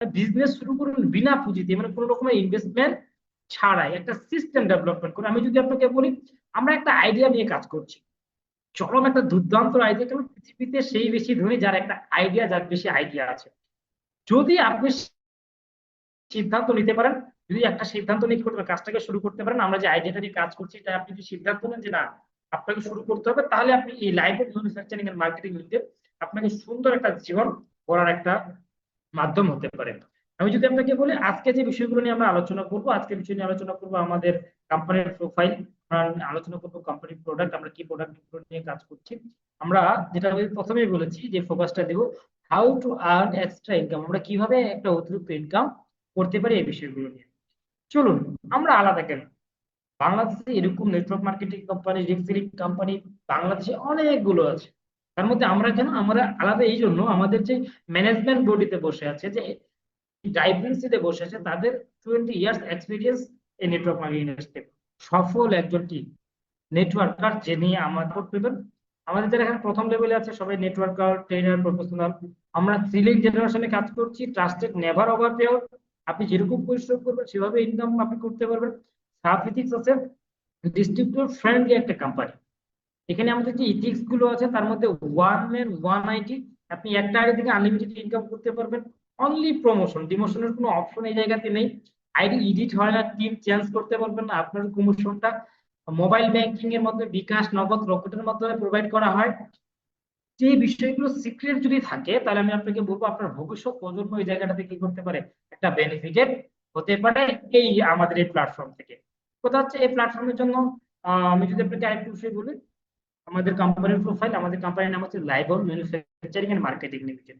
Business শুরু করুন বিনা পুঁজিতে মানে কোনো রকমের ইনভেস্টমেন্ট ছাড়াই, একটা সিস্টেম ডেভেলপমেন্ট করে। আমি যদি আপনাকে বলি, আমরা একটা আইডিয়া নিয়ে কাজ করছি। চরম একটা দুর্দান্ত আইডিয়া কারণ পৃথিবীতে সেই বেশি ধনী যার একটা আইডিয়া যার বেশি আইডিয়া আছে। যদি আপনি সিদ্ধান্ত নিতে পারেন, যদি একটা সিদ্ধান্ত নিয়ে করতে কাজটাকে শুরু করতে পারেন, আমরা যে আইডিয়াটা নিয়ে কাজ করছি, এটা আপনি যদি সিদ্ধান্ত নেন যে না, আপনাকে শুরু করতে হবে, তাহলে আপনি এই লাইভ ম্যানুফ্যাকচারিং এর মার্কেটিং নিতে আপনাকে সুন্দর একটা জীবন গড়ার একটা মাধ্যম হতে পারে। আমি যদি আপনাকে বলি, আজকে যে বিষয়গুলো নিয়ে আমরা আলোচনা করব, আজকে বিষয় নিয়ে আলোচনা করব আমাদের কোম্পানির প্রোফাইল আলোচনা করব কোম্পানির প্রোডাক্ট আমরা কি প্রোডাক্ট নিয়ে কাজ করছি। আমরা যেটা আমি প্রথমেই বলেছি যে ফোকাসটা দেব how to earn extra income আমরা কীভাবে একটা অতিরিক্ত ইনকাম করতে পারি এই বিষয়গুলো নিয়ে। চলুন, আমরা আলাদা কেন? বাংলাদেশে এরকম নেটওয়ার্ক মার্কেটিং কোম্পানি রিক্সিলিং কোম্পানি বাংলাদেশে অনেকগুলো আছে। তার মধ্যে আমরা কেন আমরা আলাদা এই জন্য আমাদের যে ম্যানেজমেন্ট বডিতে বসে আছে, যে ডাইভেন্সিতে বসে আছে, তাদের টোয়েন্টি ইয়ার্স এক্সপিরিয়েন্স এই নেটওয়ার্ক মার্কেটিং ইন্ডাস্ট্রি সফল একজন টিম নেটওয়ার্কার যে নিয়ে আমার করবেন আমাদের যারা এখানে প্রথম লেভেলে আছে, সবাই নেটওয়ার্কার ট্রেনার প্রফেশনাল আমরা থ্রিলিং জেনারেশনে কাজ করছি ট্রাস্টেড নেভার ওভার পেয়ার আপনি যেরকম পরিশ্রম করবেন, সেভাবে ইনকাম আপনি করতে পারবেন। আছে ডিস্ট্রিবিউটর ফ্রেন্ডলি একটা কোম্পানি এখানে আমাদের যে ইথিক্সগুলো আছে, তার মধ্যে ওয়ানের ওয়ান আইটি আপনি একটা আইডি থেকে আনলিমিটেড ইনকাম করতে পারবেন। অনলি প্রমোশন ডিমোশনের কোনো অপশন এই জায়গাতে নেই। আইডি এডিট হয় না টিম চেঞ্জ করতে পারবেন না। আপনার প্রমোশনটা মোবাইল ব্যাংকিং এর মধ্যে বিকাশ, নগদ, রকেটের মাধ্যমে প্রোভাইড করা হয়। যে বিষয়গুলো সিক্রেট যদি থাকে, তাহলে আমি আপনাকে বলব, আপনার ভবিষ্যৎ প্রজন্ম এই জায়গাটাতে কি করতে পারে? একটা বেনিফিটেড হতে পারে এই আমাদের এই প্ল্যাটফর্ম থেকে। কোথা হচ্ছে এই প্ল্যাটফর্মের জন্য? আমি যদি আপনাকে আরেকটু বিষয় বলি আমাদের কোম্পানির প্রোফাইল আমাদের কোম্পানির নাম হচ্ছে লাইবল ম্যানুফ্যাকচারিং এন্ড মার্কেটিং লিমিটেড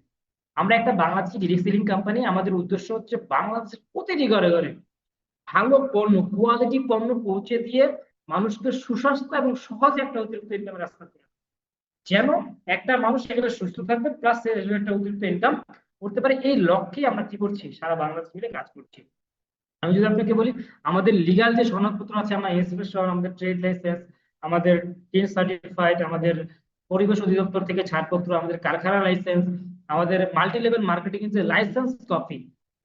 আমরা একটা বাংলাদেশি ডিরেক্ট সেলিং কোম্পানি আমাদের উদ্দেশ্য হচ্ছে বাংলাদেশের প্রতিটি ঘরে ঘরে ভালো পণ্য কোয়ালিটি পণ্য পৌঁছে দিয়ে মানুষকে সুস্বাস্থ্য এবং সহজে একটা অতিরিক্ত ইনকামের রাস্তা করে যেন একটা মানুষ সেখানে সুস্থ থাকবে প্লাস একটা অতিরিক্ত ইনকাম করতে পারে। এই লক্ষ্যে আমরা কি করছি? সারা বাংলাদেশ মিলে কাজ করছি। আমি যদি আপনাকে বলি, আমাদের লিগাল যে সনদপত্র আছে, আমরা এসএফএস আমাদের ট্রেড লাইসেন্স আমাদের টেন সার্টিফাইড আমাদের পরিবেশ অধিদপ্তর থেকে ছাড়পত্র, আমাদের কারখানা লাইসেন্স আমাদের মাল্টি লেভেল মার্কেটিং যে লাইসেন্স কপি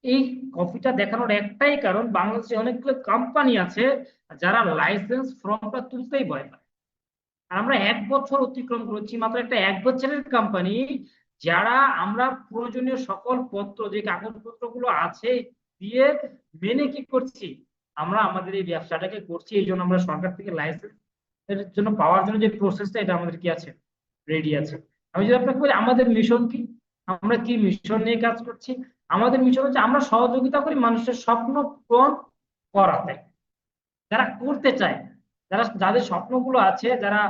এই কপিটা দেখানোর একটাই কারণ, বাংলাদেশে অনেকগুলো কোম্পানি আছে যারা লাইসেন্স ফর্মটা তুলতেই ভয় পায়। আর আমরা এক বছর অতিক্রম করেছি, মাত্র একটা এক বছরের কোম্পানি যারা আমরা প্রয়োজনীয় সকল পত্র, যে কাগজপত্রগুলো আছে, দিয়ে মেনে কি করছি? আমরা আমাদের এই ব্যবসাটাকে করছি, এই জন্য আমরা সরকার থেকে লাইসেন্স এর জন্য পাওয়ার জন্য যে প্রসেসটা এটা আমাদের কি আছে? রেডি আছে। আমি যদি আপনাকে বলি, আমাদের মিশন কি? আমরা কি মিশন নিয়ে কাজ করছি? আমাদের মিশন হচ্ছে আমরা সহযোগিতা করি মানুষের স্বপ্ন পূরণ করাতে। যারা করতে চায়, যারা যাদের স্বপ্নগুলো আছে, যারা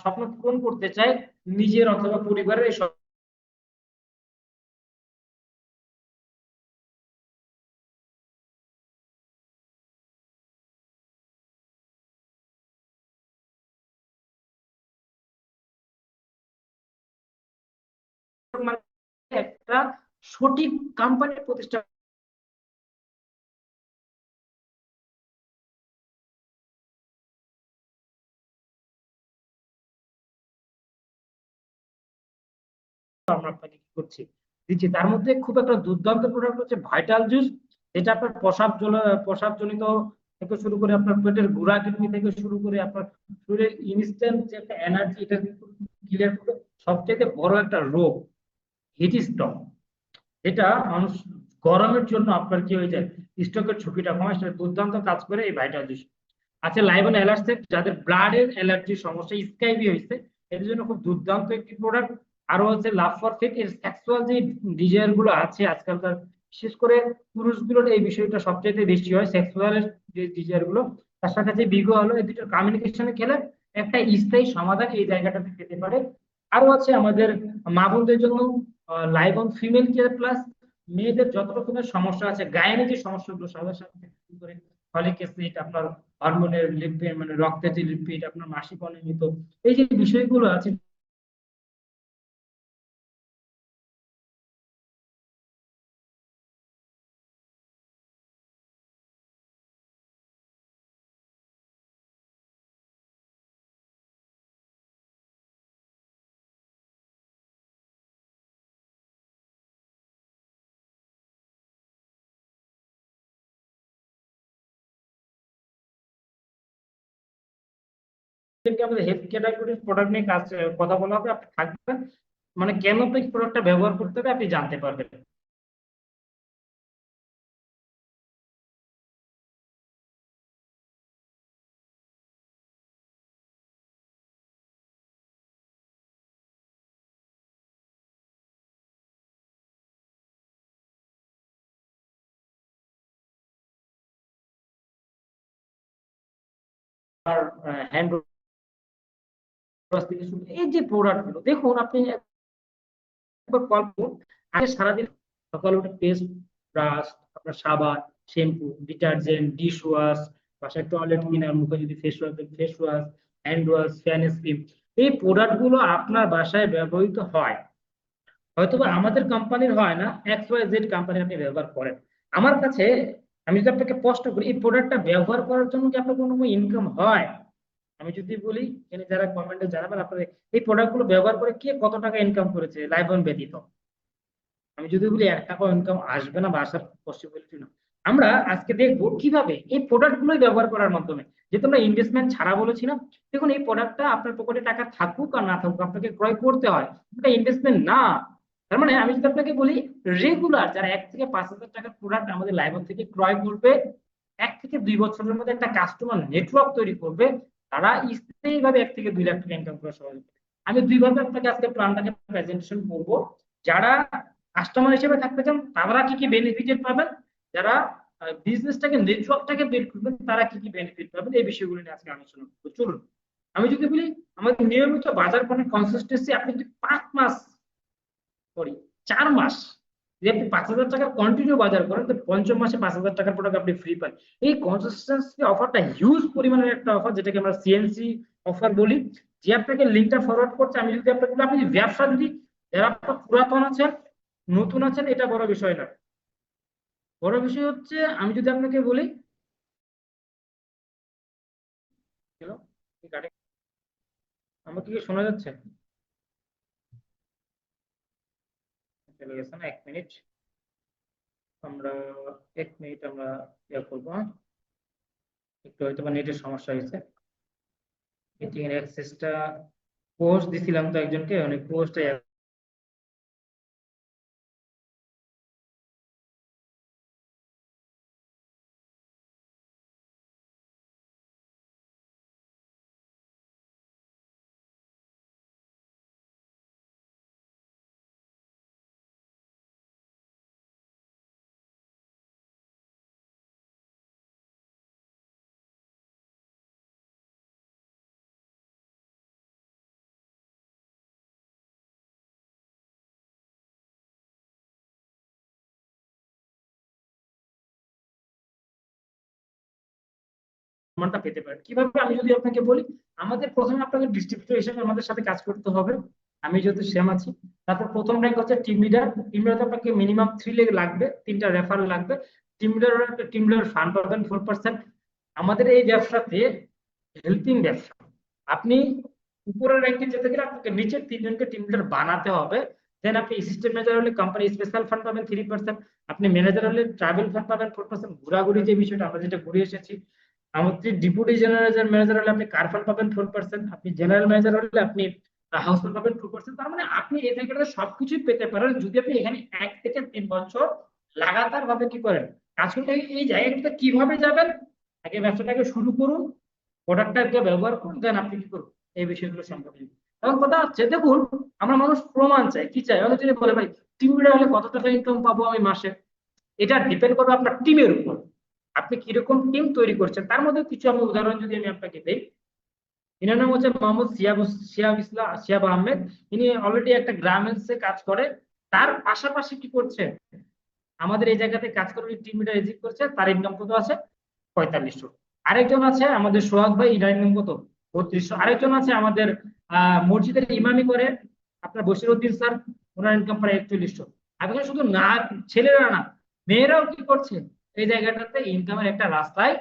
স্বপ্ন পূরণ করতে চায়, নিজের অথবা পরিবারের এই একটা সঠিক কোম্পানি প্রতিষ্ঠা করছি? দিচ্ছি। তার মধ্যে খুব একটা দুর্দান্ত হচ্ছে ভাইটাল জুস যেটা আপনার প্রসাব জল প্রসাব থেকে শুরু করে আপনার পেটের গুড়া থেকে শুরু করে আপনার একটা এনার্জি সবচেয়ে বড় একটা রোগ। হিট স্টক এটা মানুষ গরমের জন্য আপনার কি হয়ে যায় স্টকের ঝুঁকিটা কমায়, সেটা দুর্দান্ত কাজ করে এই ভাইটাল জুস আচ্ছা লাইভন অ্যালার্সেক যাদের ব্লাডের অ্যালার্জির সমস্যা স্কাইবি হয়েছে এর জন্য খুব দুর্দান্ত একটি প্রোডাক্ট আরও হচ্ছে লাভ ফর ফিট এর সেক্সুয়াল যে ডিজায়ারগুলো আছে আজকালকার, বিশেষ করে পুরুষগুলোর এই বিষয়টা সবচেয়ে বেশি হয় সেক্সুয়াল যে ডিজায়ারগুলো, তার সাথে যে বিগো হলো, এই দুটোর কমিউনিকেশনে খেলে একটা স্থায়ী সমাধান এই জায়গাটাতে পেতে পারে। আরও আছে আমাদের মা বোনদের জন্য লাইভ ফিমেল কেয়ার প্লাস মেয়েদের যত রকমের সমস্যা আছে গায়েনে যে সমস্যাগুলো সাধারণ সাথে ফলিক অ্যাসিড আপনার হরমোনের লিপিড মানে রক্তের যে লিপিড আপনার মাসিক অনিয়মিত, এই যে বিষয়গুলো আছে আমাদের হেলথ ক্যাটাগরির প্রোডাক্ট নিয়ে কাজ কথা বলা হবে, আপনি থাকবেন। মানে কেন আপনি প্রোডাক্টটা ব্যবহার করতে হবে, আপনি জানতে পারবেন। হ্যান্ড থেকে শুরু এই যে প্রোডাক্টগুলো, দেখুন আপনি আগে সারাদিন সকালে উঠে পেস্ট ব্রাশ আপনার সাবান শ্যাম্পু ডিটারজেন্ট ডিশ ওয়াশ বাসায় টয়লেট ক্লিনার মুখে যদি face wash face wash hand wash fan cream এই প্রোডাক্টগুলো আপনার বাসায় ব্যবহৃত হয়। হয়তো বা আমাদের কোম্পানির হয় না এক্স ওয়াই জেড কোম্পানি আপনি ব্যবহার করেন। আমার কাছে, আমি যদি আপনাকে প্রশ্ন করি, এই প্রোডাক্টটা ব্যবহার করার জন্য কি আপনার কোনো ইনকাম হয়? আমি যদি বলি, এখানে যারা কমেন্টে জানাবেন, আপনাদের এই প্রোডাক্টগুলো ব্যবহার করে কে কত টাকা ইনকাম করেছে লাইভ অন ব্যতীত? আমি যদি বলি, এক টাকা ইনকাম আসবে না বা আসার পসিবিলিটি না। আমরা আজকে দেখব কীভাবে এই প্রোডাক্ট গুলোই ব্যবহার করার মাধ্যমে যেহেতু আমরা ইনভেস্টমেন্ট ছাড়া বলেছি না, দেখুন এই প্রোডাক্টটা আপনার পকেটে টাকা থাকুক আর না থাকুক, আপনাকে ক্রয় করতে হয়, এটা ইনভেস্টমেন্ট না। তার মানে আমি যদি আপনাকে বলি রেগুলার যারা এক থেকে পাঁচ হাজার টাকার প্রোডাক্ট আমাদের লাইভ থেকে ক্রয় করবে, এক থেকে দুই বছরের মধ্যে একটা কাস্টমার নেটওয়ার্ক তৈরি করবে তারা স্থায়ীভাবে এক থেকে দুই লাখ টাকা ইনকাম করা সহজ আমি দুই দুইভাবে আপনাকে আজকে প্ল্যানটাকে প্রেজেন্টেশন করব। যারা কাস্টমার হিসেবে থাকতে চান, তারা কি কি বেনিফিটেড পাবেন? যারা বিজনেসটাকে নেটওয়ার্কটাকে বের করবেন, তারা কি কি বেনিফিট পাবেন? এই বিষয়গুলো নিয়ে আজকে আলোচনা করব। চলুন, আমি যদি বলি, আমাদের নিয়মিত বাজার করার কনসিস্টেন্সি আপনি যদি পাঁচ মাস সরি চার মাস যদি আপনি পাঁচ হাজার টাকা কন্টিনিউ বাজার করেন, তো পঞ্চম মাসে পাঁচ হাজার টাকার প্রোডাক্ট আপনি ফ্রি পান। এই কনসিস্টেন্সি অফারটা হিউজ পরিমাণের একটা অফার যেটাকে আমরা সিএনসি অফার বলি। যে আপনাকে লিঙ্কটা ফরওয়ার্ড করছে, আমি যদি আপনাকে বলি, আপনি ব্যবসা যদি যারা আপনার পুরাতন আছেন, নতুন আছেন, এটা বড় বিষয় না। বড় বিষয় হচ্ছে, আমি যদি আপনাকে বলি আমাকে কি শোনা যাচ্ছে? চলে গেছে না, এক মিনিট আমরা এক মিনিট আমরা ইয়ে করব? একটু হয়তো বা নেটের সমস্যা হয়েছে মিটিং এর অ্যাক্সেসটা পোস্ট দিছিলাম তো একজনকে অনেক পোস্টে সম্মানটা পেতে পারেন। কীভাবে আমি যদি আপনাকে বলি, আমাদের প্রথমে আপনাকে ডিস্ট্রিবিউটর হিসেবে আমাদের সাথে কাজ করতে হবে। আমি যেহেতু সেম আছি, তারপর প্রথম র্যাঙ্ক হচ্ছে টিম লিডার টিম লিডার আপনাকে মিনিমাম থ্রি লেগ লাগবে, তিনটা রেফার লাগবে। Team leader team leader fund পাবেন ফোর পার্সেন্ট আমাদের এই ব্যবসাতে হেল্পিং ব্যবসা। আপনি উপরের র্যাঙ্কে যেতে গেলে আপনাকে নিচের তিনজনকে টিম লিডার বানাতে হবে। দেন আপনি অ্যাসিস্ট্যান্ট ম্যানেজার হলে কোম্পানি স্পেশাল ফান্ড পাবেন থ্রি পার্সেন্ট আপনি ম্যানেজার হলে ট্রাভেল ফান্ড পাবেন ফোর পার্সেন্ট ঘোরাঘুরি যে বিষয়টা আমরা যেটা ঘুরে এসেছি আমাদের ডিপুটি জেনারেল ম্যানেজার হলে আপনি কার ফান্ড পাবেন ফোর পার্সেন্ট আপনি জেনারেল ম্যানেজার হলে আপনি হাউস ফান্ড পাবেন টু পার্সেন্ট তার মানে আপনি এই জায়গাটাতে সবকিছুই পেতে পারেন যদি আপনি এখানে এক থেকে তিন বছর লাগাতার ভাবে কি করেন, কাজ করতে এই জায়গাটাতে কীভাবে যাবেন, আগে ব্যবসাটাকে শুরু করুন প্রোডাক্টটাকে ব্যবহার করুন দেন আপনি কি করুন, এই বিষয়গুলো সম্পর্কে। এখন কথা হচ্ছে, দেখুন, আমরা মানুষ প্রমাণ চাই, কি চাই? অনেক বলে ভাই টিম হলে কত টাকা ইনকাম পাবো আমি মাসে? এটা ডিপেন্ড করবে আপনার টিমের উপর। আপনি কীরকম টিম তৈরি করছেন? তার মধ্যে কিছু আমি উদাহরণ যদি আমি আপনাকে দিই। এনার নাম হচ্ছে মোহাম্মদ সিয়াব সিয়াব ইসলাম সিয়াব আহমেদ। ইনি অলরেডি একটা গ্রামেন্সে কাজ করে। তার পাশাপাশি কি করছে? আমাদের এই জায়গাতে কাজ করে টিম লিডার এজিক করছে, তার ইনকাম কত আছে? পঁয়তাল্লিশশো। আরেকজন আছে আমাদের সোহাগ ভাই, ইনার ইনকাম কত? বত্রিশশো। আরেকজন আছে আমাদের মসজিদের ইমামি করে। আপনার বসির উদ্দিন স্যার, ওনার ইনকাম প্রায় একচল্লিশশো। এখন শুধু না, ছেলেরা না, মেয়েরাও কি করছে? এই জায়গাটাতে ইনকামের একটা রাস্তায়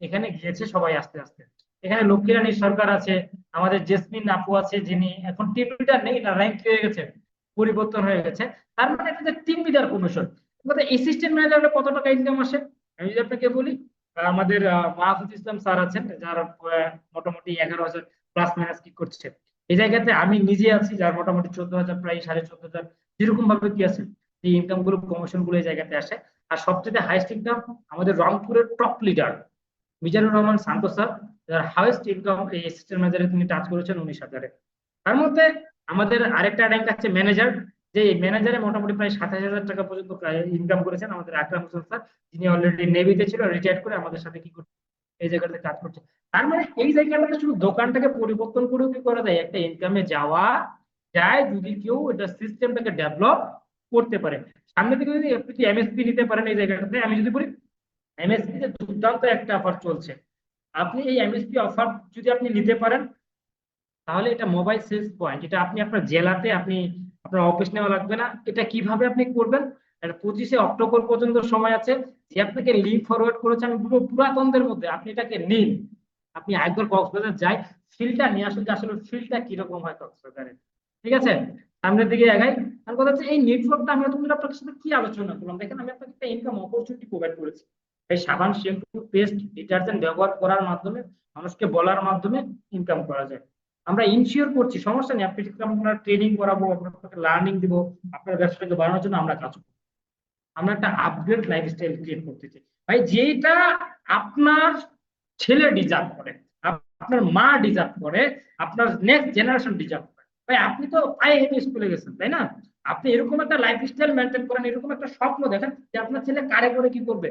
এখানে গিয়েছে সবাই আস্তে আস্তে। এখানে লক্ষ্মীরানী সরকার আছে, আমাদের জেসমিন আপু আছে যিনি এখন টিম লিডার নেই না র্যাঙ্ক হয়ে গেছে, পরিবর্তন হয়ে গেছে। তার মানে এটা team leader commission assistant manager কত টাকা ইনকাম আসে? আমি যদি আপনাকে বলি আমাদের মাহফুজ ইসলাম স্যার আছেন, যার মোটামুটি এগারো হাজার প্লাস মাইনাস কি করছে। এই জায়গাতে আমি নিজে আছি, যার মোটামুটি চোদ্দ হাজার, প্রায় সাড়ে চোদ্দ হাজার যেরকম ভাবে কি আছে, এই ইনকামগুলো কমিশনগুলো এই জায়গাতে আসে। আর সবচেয়ে হাইস্ট ইনকাম আমাদের রংপুরের top leader Mizanur Rahman Shanto sir যার হাইয়েস্ট ইনকাম এই অ্যাসিস্ট্যান্ট ম্যানেজারে তিনি টাচ করেছেন উনিশ হাজারে। তার মধ্যে আমাদের আরেকটা র্যাঙ্ক আছে ম্যানেজার যে ম্যানেজারে মোটামুটি প্রায় সাতাশ হাজার টাকা পর্যন্ত ইনকাম করেছেন আমাদের আকরাম হোসেন স্যার, যিনি অলরেডি নেভিতে ছিল রিটায়ার করে আমাদের সাথে কি করছে, এই জায়গাতে কাজ করছে। তার মানে এই জায়গাটাতে শুধু দোকানটাকে পরিবর্তন করেও কি করা যায়? একটা ইনকামে যাওয়া যায় যদি কেউ এটা সিস্টেমটাকে ডেভেলপ করতে পারে। সামনে থেকে যদি আপনি এমএসপি নিতে পারেন এই জায়গাটাতে, আমি যদি বলি এমএসপি তে দুর্দান্ত একটা অফার চলছে। আপনি এই এমএসপি অফার যদি আপনি নিতে পারেন, তাহলে এটা মোবাইল সেলস পয়েন্ট এটা আপনি আপনার জেলাতে আপনি আপনার অফিস নেওয়া লাগবে না। এটা কীভাবে আপনি করবেন? পঁচিশে অক্টোবর পর্যন্ত সময় আছে। যে আপনাকে লিঙ্ক ফরওয়ার্ড করেছে, আমি পুরো পুরাতনদের মধ্যে, আপনি এটাকে নিন। আপনি একবার কক্সবাজার যাই ফিলটা নিয়ে আসুন আসলে ফিলটা কীরকম হয় কক্সবাজারে। ঠিক আছে? সামনের দিকে আগাই। আর কথা হচ্ছে এই নেটওয়ার্কটা আমি এতক্ষণ আপনার সাথে কি আলোচনা করলাম? দেখেন, আমি আপনাকে একটা ইনকাম অপরচুনিটি প্রোভাইড করেছি। এই সাবান শ্যাম্পু পেস্ট ডিটারজেন্ট ব্যবহার করার মাধ্যমে, মানুষকে বলার মাধ্যমে ইনকাম করা যায়। আমরা ইনশিওর করছি, সমস্যা নেই। আপনি আমরা ট্রেনিং করাবো আপনাকে লার্নিং দিব, আপনার ব্যবসাটাকে বাড়ানোর জন্য আমরা কাজ করব। আমরা একটা আপগ্রেড লাইফস্টাইল ক্রিয়েট করতে চাই। ভাই যেটা আপনার ছেলে ডিজার্ভ করে, আপনার মা ডিজার্ভ করে, আপনার নেক্সট জেনারেশন ডিজার্ভ ভাই, আপনি তো পায়ে হেঁটে স্কুলে গেছেন, তাই না? আপনি এরকম একটা লাইফ স্টাইল মেনটেন করেন, এরকম একটা স্বপ্ন দেখেন যে আপনার ছেলে কারে করে কি করবে?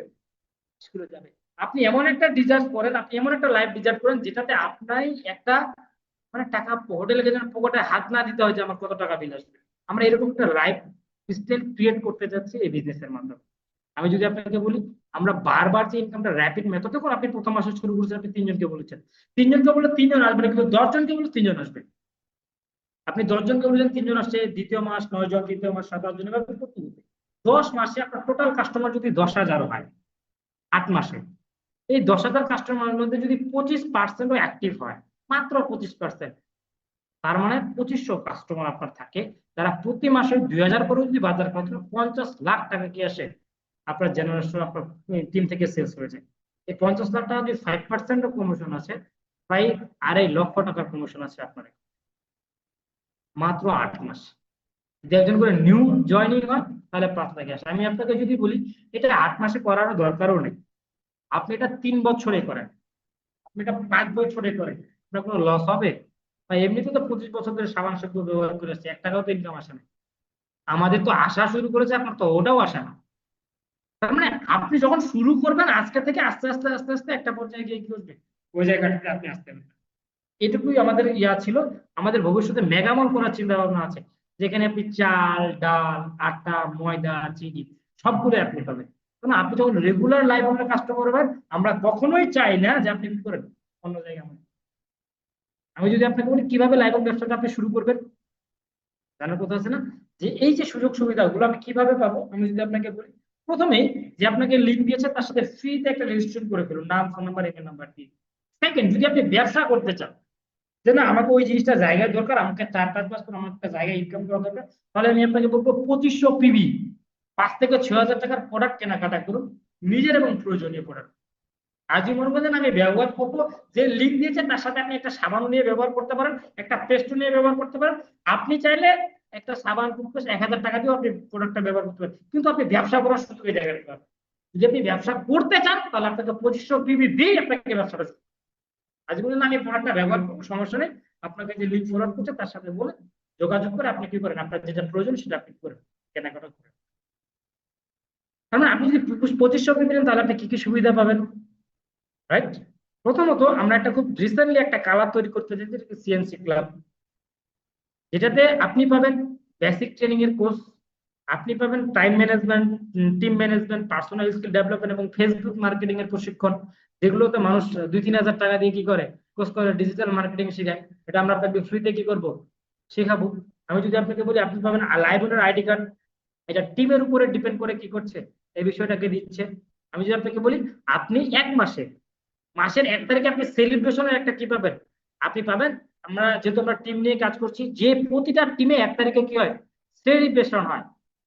স্কুলে যাবে। আপনি এমন একটা ডিজার্ভ করেন, আপনি এমন একটা লাইফ ডিজার্ভ করেন যেটাতে আপনারই একটা মানে টাকা হোটেলে গেলে পকেটে হাত না দিতে হয় যে আমার কত টাকা বিল আসবে। আমরা এরকম একটা লাইফ স্টাইল ক্রিয়েট করতে যাচ্ছি এই বিজনেসের মাধ্যমে। আমি যদি আপনাকে বলি, আমরা বারবার যে ইনকামটা র্যাপিড মেথড তখন আপনি প্রথম মাসে শুরু করেছেন, আপনি তিনজনকে বলেছেন। তিনজনকে বলে তিনজন আসবে না, কিন্তু দশজনকে বলে তিনজন আসবে। আপনি দশজনকে বললেন, তিনজন আসছে, দ্বিতীয় মাস, নয় জন, তৃতীয় মাস, সাত জন, এভাবে করতে হবে। দশ মাসে আপনার টোটাল কাস্টমার যদি দশ হাজার হয়, আট মাসে, এই দশ হাজার কাস্টমারের মধ্যে যদি পঁচিশ পার্সেন্টও অ্যাক্টিভ হয়, মাত্র পঁচিশ পার্সেন্ট তার মানে পঁচিশশো কাস্টমার আপনার থাকে, যারা প্রতি মাসে দুই হাজার করে যদি বাজার করতে পঞ্চাশ লাখ টাকা কি আসে? আপনার জেনারেশন আপনার টিম থেকে সেলস হয়ে যায়। এই পঞ্চাশ লাখ টাকা যদি ফাইভ পার্সেন্ট প্রমোশন আছে, প্রায় আড়াই লক্ষ টাকার প্রমোশন আছে আপনার মাত্র আট মাস। যদি একজন করে নিউ জয়নিং হয়, তাহলে পাঁচ লাখে আসে? আমি আপনাকে যদি বলি, এটা আট মাসে করার দরকারও নেই। আপনি এটা তিন বছরে করেন। আপনি এটা পাঁচ বছরে করেন। আপনার কোনো লস হবে? বা এমনিতে তো পঁচিশ বছর ধরে সাবান শব্দ ব্যবহার করে আসছে, এক টাকাও তো ইনকাম আসে না। আমাদের তো আসা শুরু করেছে আপনার তো ওটাও আসে না। তার মানে আপনি যখন শুরু করবেন, আজকে থেকে আস্তে আস্তে আস্তে আস্তে একটা পর্যায়ে গিয়ে কি করবে? ওই জায়গাটাতে আপনি আসতে পারবেন। এটুকুই আমাদের ইয়া ছিল। আমাদের ভবিষ্যতে মেগামল করার চিন্তা ভাবনা আছে। যেখানে আপনি চাল, ডাল, আটা, ময়দা, চিনি সবগুলো আপনি পাবেন কারণ আপনি যখন রেগুলার লাইফ আমরা কাস্টমার হবেন, আমরা কখনোই চাই না যে আপনি কি করেন অন্য জায়গায় আমি যদি আপনাকে বলি কীভাবে লাইভ ব্যবসাটা আপনি শুরু করবেন, জানার কথা আছে না? যে এই যে সুযোগ সুবিধাগুলো আমি কীভাবে পাবো, আমি যদি আপনাকে বলি, প্রথমে যে আপনাকে লিঙ্ক দিয়েছে, তার সাথে ফ্রিতে একটা রেজিস্ট্রেশন করে ফেলুন, নাম ফোন নাম্বার ইমেল নাম্বার দিয়ে। সেকেন্ড যদি আপনি ব্যবসা করতে চান যে না, আমাকে ওই জিনিসটা জায়গায় দরকার, আমাকে চার পাঁচ মাস পর আমার একটা জায়গায় ইনকাম করা দরকার। তাহলে আমি আপনাকে বলব পঁচিশশো পিবি পাঁচ থেকে ছ হাজার টাকার প্রোডাক্ট কেনাকাটা করুন, নিজের এবং প্রয়োজনীয় প্রোডাক্ট আজই মনে করেন আমি ব্যবহার করব, যে লিঙ্ক দিয়েছে, তার সাথে আপনি একটা সাবান নিয়ে ব্যবহার করতে পারেন, একটা পেস্ট নিয়ে ব্যবহার করতে পারেন। আপনি চাইলে একটা সাবান, টুথপেস্ট এক হাজার টাকা দিয়েও আপনি প্রোডাক্টটা ব্যবহার করতে পারেন। কিন্তু আপনি ব্যবসা করার সুযোগ এই পাবেন। যদি আপনি ব্যবসা করতে চান, তাহলে আপনাকে পঁচিশশো পিবি দিয়ে আপনাকে ব্যবসাটা আজ বললেন আমি প্রোডাক্টটা ব্যবহার করব সমস্যা নেই। আপনাকে যে লিঙ্ক ফরওয়ার্ড করছে, তার সাথে বলে যোগাযোগ করে আপনি কি করেন? আপনার যেটা প্রয়োজন সেটা আপনি করেন কেনাকাটা করেন। তার মানে আপনি যদি পঁচিশশো পিবি নেন তাহলে আপনি কি কি সুবিধা পাবেন? রাইট প্রথমত আমরা একটা খুব রিসেন্টলি একটা কালার তৈরি করতে চাই যেটা সিএনসি ক্লাব যেটাতে আপনি পাবেন বেসিক ট্রেনিং এর কোর্স আপনি পাবেন time management team management personal skill development এবং ফেসবুক মার্কেটিং এর প্রশিক্ষণ। যেগুলোতে মানুষ দুই, তিন হাজার টাকা দিয়ে কি করে? কোর্স করে ডিজিটাল মার্কেটিং শেখায়। এটা আমরা আপনাকে ফ্রিতে কি করব? শেখাবো। আমি যদি আপনাকে বলি, আপনি পাবেন লাইব্রেরির আইডি কার্ড এটা টিমের উপরে ডিপেন্ড করে কি করছে? এই বিষয়টাকে দিচ্ছে। আমি যদি আপনাকে বলি, আপনি এক মাসে, মাসের এক তারিখে আপনি সেলিব্রেশনের একটা কি পাবেন? আপনি পাবেন, আমরা যেহেতু আমরা টিম নিয়ে কাজ করছি, যে প্রতিটা টিমে এক তারিখে কি হয়? সেলিব্রেশন হয়।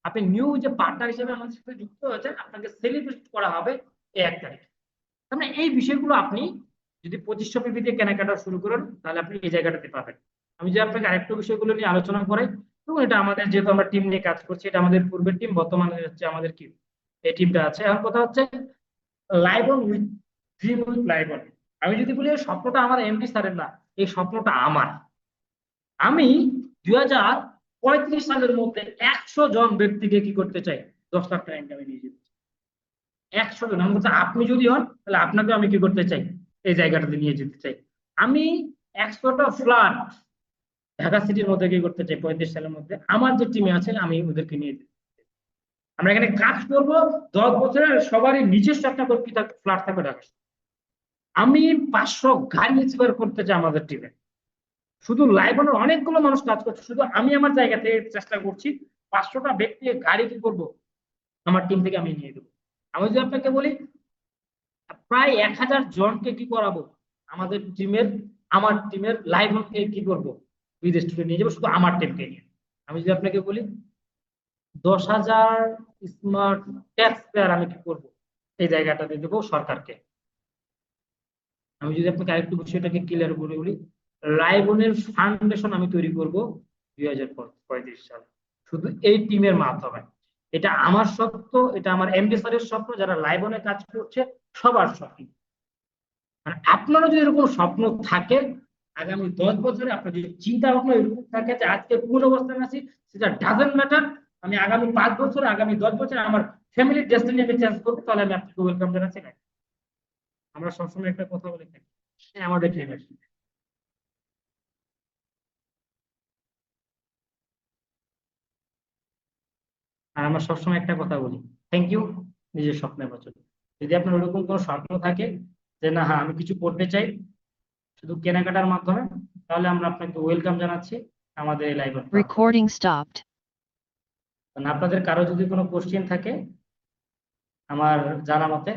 আপনি নিউ যে পার্টনার হিসেবে আমাদের সাথে যুক্ত হয়েছেন, আপনাকে সেলিব্রেট করা হবে এই এক তারিখ। মানে এই বিষয়গুলো আপনি যদি পঁচিশশো পিপি দিয়ে কেনাকাটা শুরু করেন, তাহলে আপনি এই জায়গাটাতে পাবেন। আমি যদি আপনাকে আরেকটু বিষয়গুলো নিয়ে আলোচনা করাই এবং এটা আমাদের যেহেতু আমরা টিম নিয়ে কাজ করছি, এটা আমাদের পূর্বের টিম বর্তমানে হচ্ছে আমাদের কি? এই টিমটা আছে। এখন কথা হচ্ছে live on with dream with live on আমি যদি বলি স্বপ্নটা আমার এমডি স্যারের না, এই স্বপ্নটা আমার। আমি দুই হাজার পঁয়ত্রিশ সালের মধ্যে একশো জন ব্যক্তিকে কি করতে চাই? দশ লাখ টাকা ইনকামে নিয়ে যেতে। একশো জন। আমি বলছি, আপনি যদি হন তাহলে আপনাকে আমি কি করতে চাই? এই জায়গাটাতে নিয়ে যেতে চাই। আমি একশোটা ফ্ল্যাট ঢাকা সিটির মধ্যে কি করতে চাই? পঁয়ত্রিশ সালের মধ্যে আমার যে টিমে আছে আমি ওদেরকে নিয়ে যেতে। আমরা এখানে কাজ করব দশ বছরের সবারই নিজস্ব একটা করে ফ্ল্যাট থাকবে ঢাকা আমি পাঁচশো গাড়ি ইন্সপায়ার করতে চাই আমাদের টিমে শুধু লাইভনের অনেকগুলো মানুষ কাজ করছে, শুধু আমি আমার জায়গা থেকে চেষ্টা করছি, পাঁচশোটা ব্যক্তি গাড়ি কি করব? আমার টিম থেকে আমি নিয়ে দেবো আমি যদি আপনাকে বলি, প্রায় এক হাজার জনকে কি করাবো? আমাদের টিমের আমার টিমের লাইভ কি করব? বিদেশ থেকে নিয়ে যাব, শুধু আমার টিমকে নিয়ে। আমি যদি আপনাকে বলি, দশ হাজার স্মার্ট ট্যাক্স পেয়ার আমি কি করব? এই জায়গাটাতে দেবো সরকারকে। আমি যদি আপনাকে আরেকটু বিষয়টাকে ক্লিয়ার করে বলি রায়বনের ফাউন্ডেশন আমি তৈরি করব দুই হাজার পঁয়ত্রিশ সালে। শুধু এই টিমের মাধ্যমে। এটা আমার স্বপ্ন এটা আমার এমডি স্যারের স্বপ্ন যারা লাইবনে কাজ করছে সবার স্বপ্ন। মানে আপনারও যদি এরকম স্বপ্ন থাকে আগামী দশ বছরে আপনার যদি চিন্তা ভাবনা এরকম থাকে যে আজকে কোন অবস্থানে আছি সেটা ডাজেন্ট ম্যাটার আমি আগামী পাঁচ বছর আগামী দশ বছরে আমার ফ্যামিলির ডেস্টিনি আমি চেঞ্জ করব তাহলে আমি আপনাকে ওয়েলকাম জানাচ্ছি। না আমরা সবসময় একটা কথা বলে থাকি হ্যাঁ, আমাদের আর আমরা সবসময় একটা কথা বলি থ্যাংক ইউ নিজের স্বপ্নের বছর। যদি আপনার ওরকম কোনো স্বপ্ন থাকে যে না হ্যাঁ আমি কিছু করতে চাই শুধু কেনাকাটার মাধ্যমে তাহলে আমরা আপনাকে ওয়েলকাম জানাচ্ছি আমাদের এই লাইভ রেকর্ডিং স্টপড আপনাদের কারও যদি কোনো কোশ্চেন থাকে আমার জানা মতে